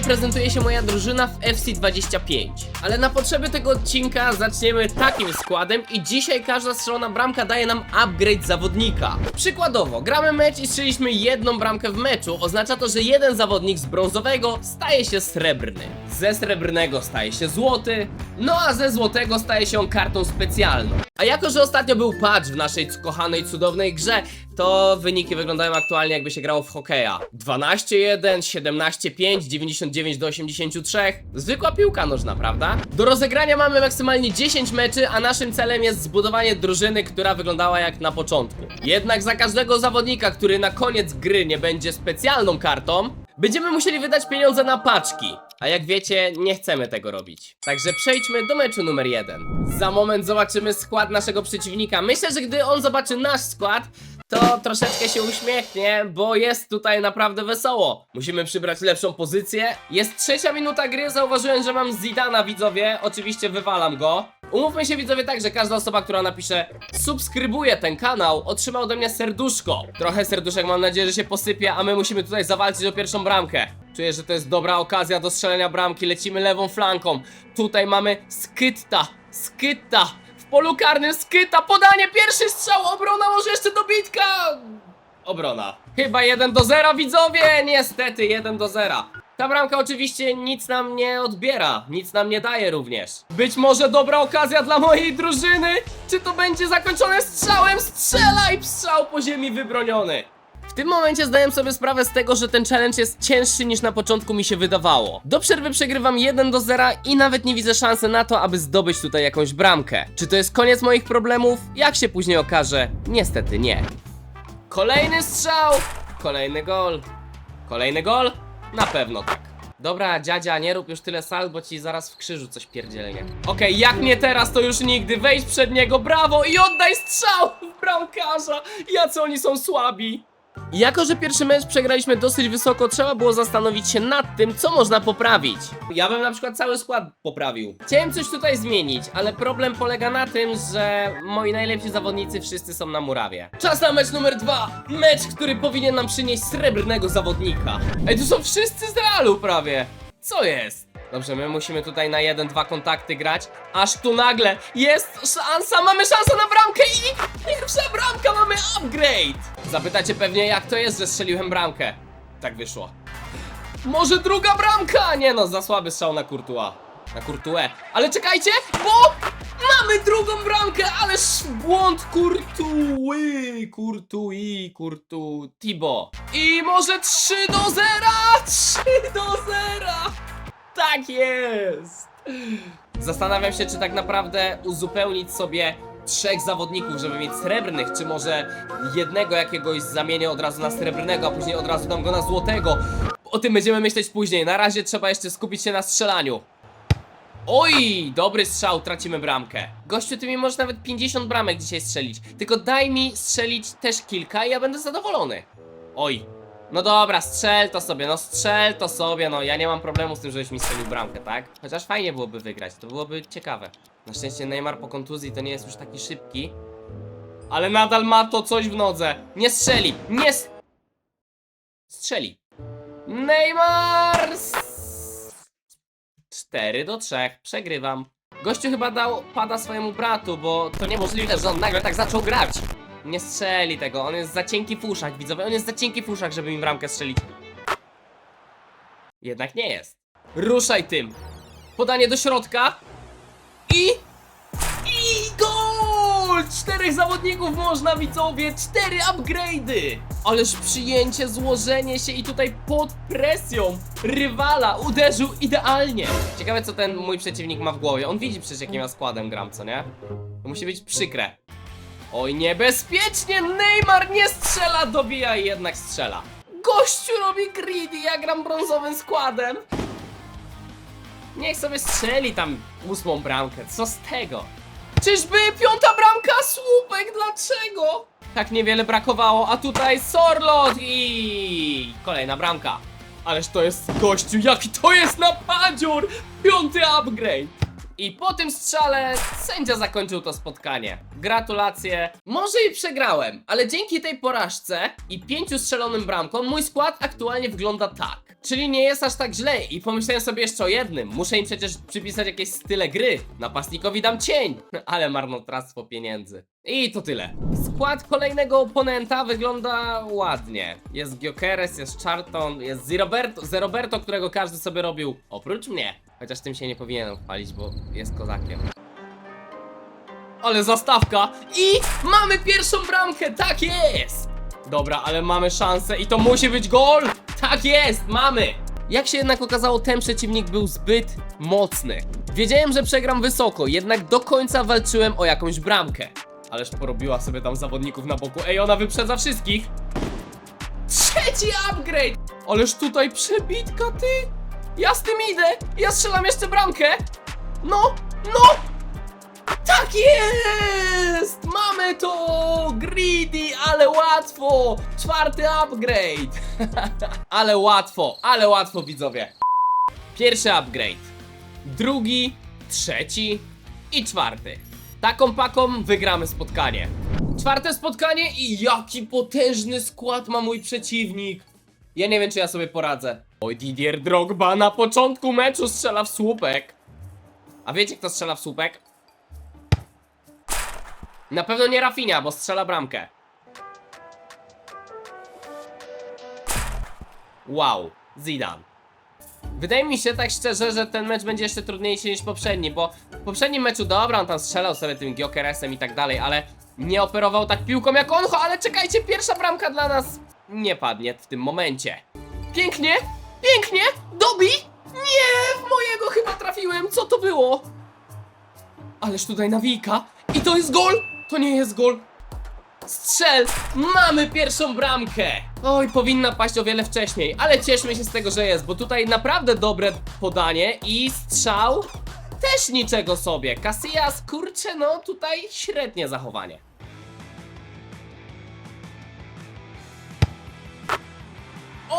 prezentuje się moja drużyna w FC25. Ale na potrzeby tego odcinka zaczniemy takim składem i dzisiaj każda strzelona bramka daje nam upgrade zawodnika. Przykładowo, gramy mecz i strzeliśmy jedną bramkę w meczu. Oznacza to, że jeden zawodnik z brązowego staje się srebrny. Ze srebrnego staje się złoty, no a ze złotego staje się on kartą specjalną. A jako, że ostatnio był patch w naszej kochanej, cudownej grze, to wyniki wyglądają aktualnie jakby się grało w hokeja. 12-1, 17-5, 99 do 83. Zwykła piłka nożna, prawda? Do rozegrania mamy maksymalnie 10 meczy, a naszym celem jest zbudowanie drużyny, która wyglądała jak na początku. Jednak za każdego zawodnika, który na koniec gry nie będzie specjalną kartą, będziemy musieli wydać pieniądze na paczki. A jak wiecie, nie chcemy tego robić. Także przejdźmy do meczu numer jeden. Za moment zobaczymy skład naszego przeciwnika. Myślę, że gdy on zobaczy nasz skład, to troszeczkę się uśmiechnie, bo jest tutaj naprawdę wesoło. Musimy przybrać lepszą pozycję. Jest trzecia minuta gry, zauważyłem, że mam Zidana widzowie, oczywiście wywalam go. Umówmy się widzowie tak, że każda osoba, która napisze subskrybuje ten kanał, otrzyma ode mnie serduszko. Trochę serduszek mam nadzieję, że się posypie, a my musimy tutaj zawalczyć o pierwszą bramkę. Czuję, że to jest dobra okazja do strzelenia bramki, lecimy lewą flanką. Tutaj mamy Skytta, Skytta, w polu karnym Skytta, podanie, pierwszy strzał, obrona, może jeszcze dobitka! Obrona. Chyba 1 do 0 widzowie, niestety 1 do 0. Ta bramka oczywiście nic nam nie odbiera, nic nam nie daje również. Być może dobra okazja dla mojej drużyny? Czy to będzie zakończone strzałem? Strzela i strzał po ziemi wybroniony. W tym momencie zdałem sobie sprawę z tego, że ten challenge jest cięższy niż na początku mi się wydawało. Do przerwy przegrywam 1 do 0 i nawet nie widzę szansy na to, aby zdobyć tutaj jakąś bramkę. Czy to jest koniec moich problemów? Jak się później okaże, niestety nie. Kolejny strzał! Kolejny gol. Kolejny gol? Na pewno tak. Dobra, dziadzia, nie rób już tyle sal, bo ci zaraz w krzyżu coś pierdzielnie. Okej, jak nie teraz, to już nigdy. Wejdź przed niego, brawo i oddaj strzał w bramkarza. Jacy oni są słabi. Jako, że pierwszy mecz przegraliśmy dosyć wysoko, trzeba było zastanowić się nad tym, co można poprawić. Ja bym na przykład cały skład poprawił. Chciałem coś tutaj zmienić, ale problem polega na tym, że moi najlepsi zawodnicy wszyscy są na murawie. Czas na mecz numer dwa. Mecz, który powinien nam przynieść srebrnego zawodnika. Ej, tu są wszyscy z Realu prawie. Co jest? Dobrze, my musimy tutaj na jeden, dwa kontakty grać, aż tu nagle jest szansa, mamy szansę na bramkę i pierwsza bramka, mamy upgrade! Zapytacie pewnie jak to jest, że strzeliłem bramkę. Tak wyszło. Może druga bramka? Nie no, za słaby strzał na Courtois. Na Courtois. Ale czekajcie, bo mamy drugą bramkę, ależ błąd Courtois, Courtois, Courtois, Tibo. I może 3 do 0, 3 do 0. Tak jest! Zastanawiam się, czy tak naprawdę uzupełnić sobie trzech zawodników, żeby mieć srebrnych, czy może jednego jakiegoś zamienię od razu na srebrnego, a później od razu dam go na złotego. O tym będziemy myśleć później. Na razie trzeba jeszcze skupić się na strzelaniu. Oj, dobry strzał, tracimy bramkę. Gościu, ty mi możesz nawet 50 bramek dzisiaj strzelić. Tylko daj mi strzelić też kilka i ja będę zadowolony. Oj, no dobra, strzel to sobie, no strzel to sobie, no ja nie mam problemu z tym, żebyś mi strzelił bramkę, tak? Chociaż fajnie byłoby wygrać, to byłoby ciekawe. Na szczęście Neymar po kontuzji to nie jest już taki szybki. Ale nadal ma to coś w nodze. Nie strzeli, nie s- Strzeli. Neymar! 4 do 3, przegrywam. Gościu chyba dał pada swojemu bratu, bo to niemożliwe, że on nagle tak zaczął grać. Nie strzeli tego, on jest za cienki fuszak, widzowie, on jest za cienki fuszak, żeby mi bramkę strzelić. Jednak nie jest. Ruszaj tym. Podanie do środka. I... I gol! Czterech zawodników można, widzowie, cztery upgrade'y! Ależ przyjęcie, złożenie się i tutaj pod presją rywala uderzył idealnie. Ciekawe, co ten mój przeciwnik ma w głowie. On widzi przecież, jakim ja składem gram, co nie? To musi być przykre. Oj, niebezpiecznie! Neymar nie strzela, dobija i jednak strzela. Gościu robi greedy, ja gram brązowym składem. Niech sobie strzeli tam ósmą bramkę, co z tego? Czyżby piąta bramka? Słupek, dlaczego? Tak niewiele brakowało, a tutaj Sorlot i kolejna bramka. Ależ to jest gościu, jaki to jest napadzior! Piąty upgrade! I po tym strzale sędzia zakończył to spotkanie. Gratulacje. Może i przegrałem, ale dzięki tej porażce i pięciu strzelonym bramkom mój skład aktualnie wygląda tak. Czyli nie jest aż tak źle i pomyślałem sobie jeszcze o jednym. Muszę im przecież przypisać jakieś style gry. Napastnikowi dam cień. Ale marnotrawstwo pieniędzy. I to tyle. Skład kolejnego oponenta wygląda ładnie. Jest Giokeres, jest Charlton, jest Zeroberto, Zeroberto, którego każdy sobie robił. Oprócz mnie. Chociaż tym się nie powinienem chwalić, bo jest kozakiem. Ale zastawka i mamy pierwszą bramkę, tak jest! Dobra, ale mamy szansę i to musi być gol! Tak jest, mamy! Jak się jednak okazało, ten przeciwnik był zbyt mocny. Wiedziałem, że przegram wysoko, jednak do końca walczyłem o jakąś bramkę. Ależ porobiła sobie tam zawodników na boku. Ej, ona wyprzedza wszystkich! Trzeci upgrade! Ależ tutaj przebitka, ty! Ja z tym idę! Ja strzelam jeszcze bramkę! No, no! Tak jest! Mamy to! Greedy, ale łatwo! Czwarty upgrade! ale łatwo, ale łatwo widzowie. Pierwszy upgrade. Drugi, trzeci i czwarty. Taką paką wygramy spotkanie. Czwarte spotkanie i jaki potężny skład ma mój przeciwnik. Ja nie wiem, czy ja sobie poradzę. Oj, Didier Drogba na początku meczu strzela w słupek. A wiecie, kto strzela w słupek? Na pewno nie Rafinha, bo strzela bramkę. Wow, Zidane. Wydaje mi się tak szczerze, że ten mecz będzie jeszcze trudniejszy niż poprzedni, bo w poprzednim meczu dobra, on tam strzelał sobie tym Giokeresem i tak dalej, ale nie operował tak piłką jak on, ale czekajcie, pierwsza bramka dla nas nie padnie w tym momencie. Pięknie, pięknie, dobi! Nie, w mojego chyba trafiłem, co to było? Ależ tutaj nawijka i to jest gol! To nie jest gol! Strzel! Mamy pierwszą bramkę! Oj, powinna paść o wiele wcześniej, ale cieszmy się z tego, że jest, bo tutaj naprawdę dobre podanie i strzał też niczego sobie. Casillas, kurczę, no tutaj średnie zachowanie.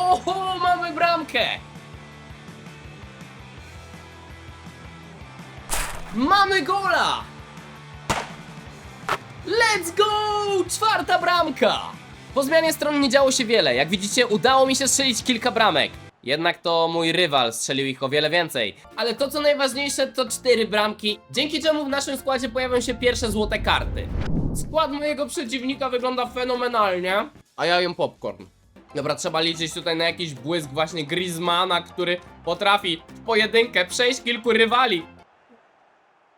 Oho, mamy bramkę! Mamy gola! Let's go! Czwarta bramka! Po zmianie stron nie działo się wiele. Jak widzicie, udało mi się strzelić kilka bramek. Jednak to mój rywal strzelił ich o wiele więcej. Ale to co najważniejsze to cztery bramki, dzięki czemu w naszym składzie pojawią się pierwsze złote karty. Skład mojego przeciwnika wygląda fenomenalnie, a ja jem popcorn. Dobra, trzeba liczyć tutaj na jakiś błysk właśnie Griezmana, który potrafi w pojedynkę przejść kilku rywali.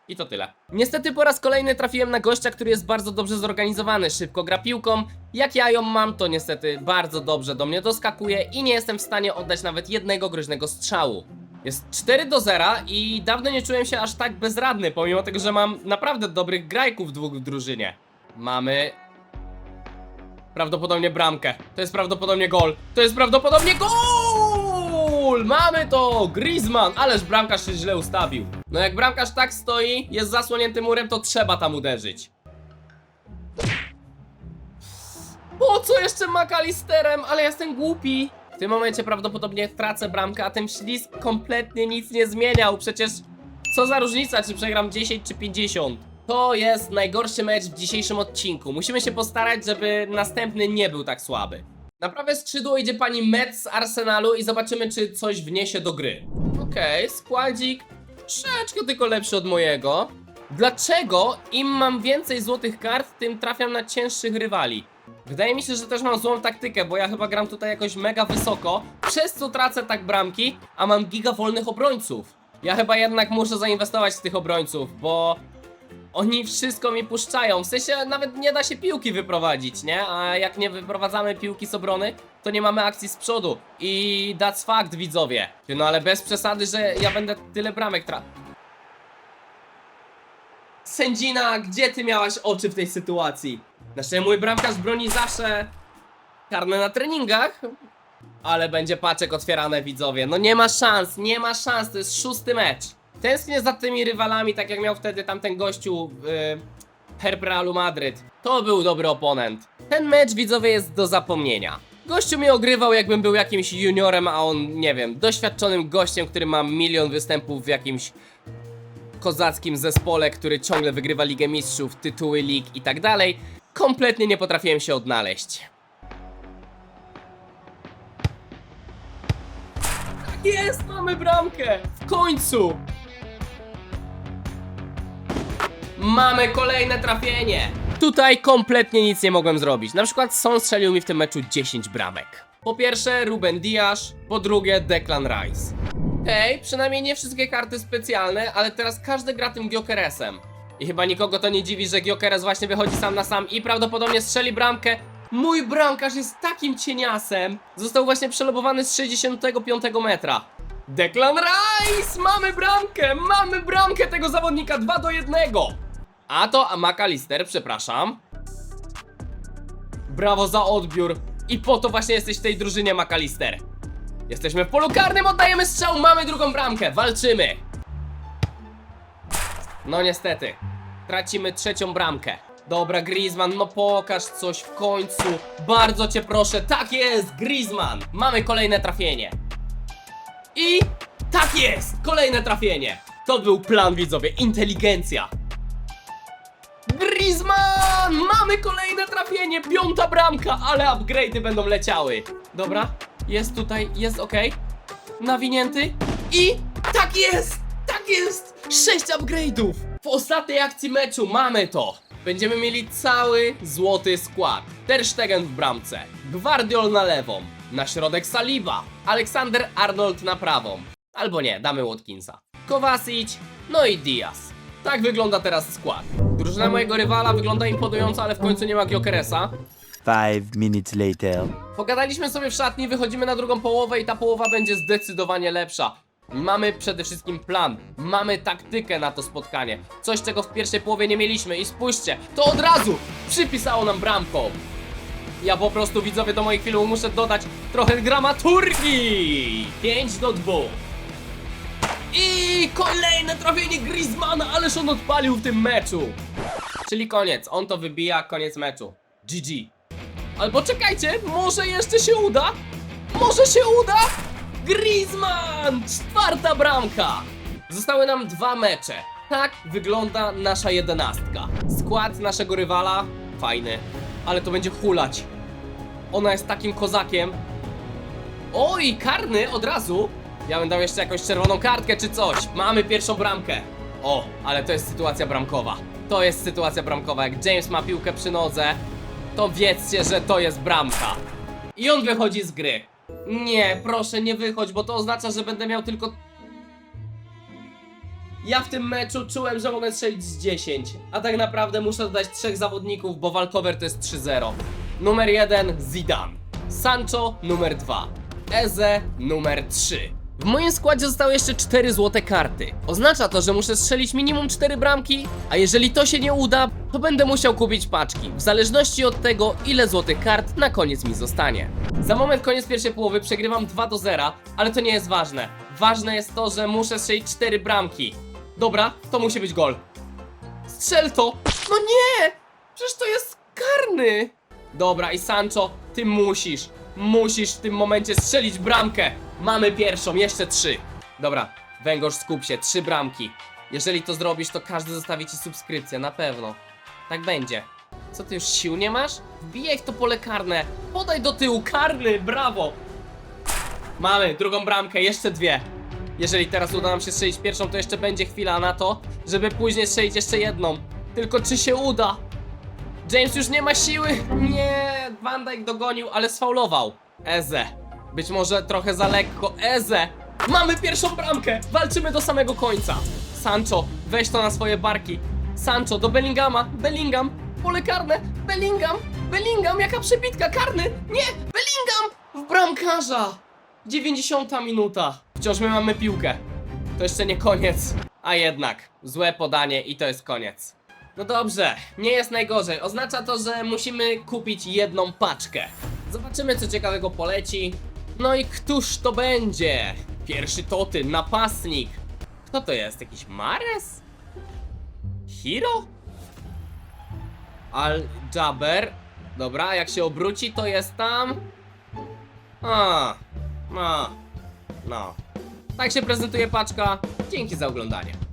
I to tyle. Niestety po raz kolejny trafiłem na gościa, który jest bardzo dobrze zorganizowany, szybko gra piłką. Jak ja ją mam, to niestety bardzo dobrze do mnie doskakuje i nie jestem w stanie oddać nawet jednego groźnego strzału. Jest 4 do 0 i dawno nie czułem się aż tak bezradny, pomimo tego, że mam naprawdę dobrych grajków dwóch w drużynie. Mamy Prawdopodobnie bramkę. To jest prawdopodobnie gol. To jest prawdopodobnie gol! Mamy to! Griezmann! Ależ bramkarz się źle ustawił. No jak bramkarz tak stoi, jest zasłonięty murem, to trzeba tam uderzyć. Po co jeszcze McAllisterem? Ale jestem głupi. W tym momencie prawdopodobnie tracę bramkę, a ten ślizg kompletnie nic nie zmieniał. Przecież co za różnica, czy przegram 10 czy 50. To jest najgorszy mecz w dzisiejszym odcinku. Musimy się postarać, żeby następny nie był tak słaby. Na prawe skrzydło idzie pani Metz z Arsenalu i zobaczymy, czy coś wniesie do gry. Okej, składzik troszeczkę tylko lepszy od mojego. Dlaczego im mam więcej złotych kart, tym trafiam na cięższych rywali? Wydaje mi się, że też mam złą taktykę, bo ja chyba gram tutaj jakoś mega wysoko, przez co tracę tak bramki, a mam giga wolnych obrońców. Ja chyba jednak muszę zainwestować w tych obrońców, bo oni wszystko mi puszczają. W sensie nawet nie da się piłki wyprowadzić, nie? A jak nie wyprowadzamy piłki z obrony, to nie mamy akcji z przodu. I that's fact, widzowie. No ale bez przesady, że ja będę tyle bramek tra... Sędzina, gdzie ty miałaś oczy w tej sytuacji? Znaczy mój bramkarz broni zawsze karne na treningach, ale będzie paczek otwierane widzowie. No nie ma szans, nie ma szans, to jest szósty mecz. Tęsknię za tymi rywalami, tak jak miał wtedy tamten gościu yy, Herb Realu Madryt. To był dobry oponent. Ten mecz widzowie jest do zapomnienia. Gościu mnie ogrywał jakbym był jakimś juniorem, a on, nie wiem, doświadczonym gościem, który ma milion występów w jakimś kozackim zespole, który ciągle wygrywa Ligę Mistrzów, tytuły lig i tak dalej. Kompletnie nie potrafiłem się odnaleźć. jest! Mamy bramkę! W końcu! Mamy kolejne trafienie! Tutaj kompletnie nic nie mogłem zrobić. Na przykład Son strzelił mi w tym meczu 10 bramek. Po pierwsze Ruben Dias, po drugie Declan Rice. Hej, przynajmniej nie wszystkie karty specjalne, ale teraz każdy gra tym Giokeresem. I chyba nikogo to nie dziwi, że Giokeres właśnie wychodzi sam na sam i prawdopodobnie strzeli bramkę. Mój bramkarz jest takim cieniasem. Został właśnie przelobowany z 65 metra. Declan Rice! Mamy bramkę! Mamy bramkę tego zawodnika 2 do 1! A to McAllister, przepraszam. Brawo za odbiór. I po to właśnie jesteś w tej drużynie McAllister. Jesteśmy w polu karnym, oddajemy strzał, mamy drugą bramkę, walczymy. No niestety, tracimy trzecią bramkę. Dobra, Griezmann, no pokaż coś w końcu. Bardzo cię proszę, tak jest, Griezmann. Mamy kolejne trafienie. I tak jest, kolejne trafienie. To był plan widzowie, inteligencja. Mamy kolejne trafienie, piąta bramka, ale upgrade'y będą leciały. Dobra, jest tutaj, jest ok. Nawinięty i tak jest! Tak jest! 6 upgrade'ów! W ostatniej akcji meczu mamy to! Będziemy mieli cały złoty skład. Ter Stegen w bramce, Gwardiol na lewą, na środek Saliba, Aleksander Arnold na prawą. Albo nie, damy Watkinsa. Kovacic, no i Diaz. Tak wygląda teraz skład. Drużyna mojego rywala wygląda imponująco, ale w końcu nie ma Giokeresa. Five minutes later. Pogadaliśmy sobie w szatni, wychodzimy na drugą połowę i ta połowa będzie zdecydowanie lepsza. Mamy przede wszystkim plan, mamy taktykę na to spotkanie. Coś, czego w pierwszej połowie nie mieliśmy i spójrzcie, to od razu przypisało nam bramką. Ja po prostu widzowie do moich filmów muszę dodać trochę dramaturgii. 5 do 2. I kolejne trafienie Griezmana, ależ on odpalił w tym meczu. Czyli koniec, on to wybija, koniec meczu. GG. Albo czekajcie, może jeszcze się uda? Może się uda? Griezmann! Czwarta bramka! Zostały nam dwa mecze. Tak wygląda nasza jedenastka. Skład naszego rywala fajny, ale to będzie hulać. Ona jest takim kozakiem. Oj, karny od razu. Ja bym dał jeszcze jakąś czerwoną kartkę czy coś. Mamy pierwszą bramkę. O, ale to jest sytuacja bramkowa. To jest sytuacja bramkowa. Jak James ma piłkę przy nodze, to wiedzcie, że to jest bramka. I on wychodzi z gry. Nie, proszę, nie wychodź, bo to oznacza, że będę miał tylko. Ja w tym meczu czułem, że mogę strzelić z 10, a tak naprawdę muszę dodać trzech zawodników, bo walkover to jest 3-0. Numer 1 Zidane, Sancho numer 2, Eze numer 3. W moim składzie zostały jeszcze 4 złote karty. Oznacza to, że muszę strzelić minimum 4 bramki, a jeżeli to się nie uda, to będę musiał kupić paczki, w zależności od tego, ile złotych kart na koniec mi zostanie. Za moment koniec pierwszej połowy przegrywam 2 do 0, ale to nie jest ważne. Ważne jest to, że muszę strzelić 4 bramki. Dobra, to musi być gol. Strzel to! No nie! Przecież to jest karny! Dobra, i Sancho, ty musisz, musisz w tym momencie strzelić bramkę. Mamy pierwszą, jeszcze trzy. Dobra, Węgorz, skup się, trzy bramki. Jeżeli to zrobisz, to każdy zostawi ci subskrypcję, na pewno. Tak będzie. Co ty już sił nie masz? Wbijaj w to pole karne. Podaj do tyłu, karny, brawo. Mamy drugą bramkę, jeszcze dwie. Jeżeli teraz uda nam się strzelić pierwszą, to jeszcze będzie chwila na to, żeby później strzelić jeszcze jedną. Tylko czy się uda? James już nie ma siły. Nie, Van Dijk dogonił, ale sfaulował. Eze. Być może trochę za lekko. Eze. Mamy pierwszą bramkę. Walczymy do samego końca. Sancho, weź to na swoje barki. Sancho do Bellingama. Bellingham. Pole karne. Bellingham. Bellingham, jaka przebitka. Karny. Nie, Bellingham. W bramkarza. 90 minuta. Wciąż my mamy piłkę. To jeszcze nie koniec. A jednak, złe podanie i to jest koniec. No dobrze, nie jest najgorzej. Oznacza to, że musimy kupić jedną paczkę. Zobaczymy, co ciekawego poleci. No i któż to będzie? Pierwszy toty, napastnik. Kto to jest? Jakiś Mares? Hiro? Al Jabber. Dobra, jak się obróci, to jest tam. A, no, no. Tak się prezentuje paczka. Dzięki za oglądanie.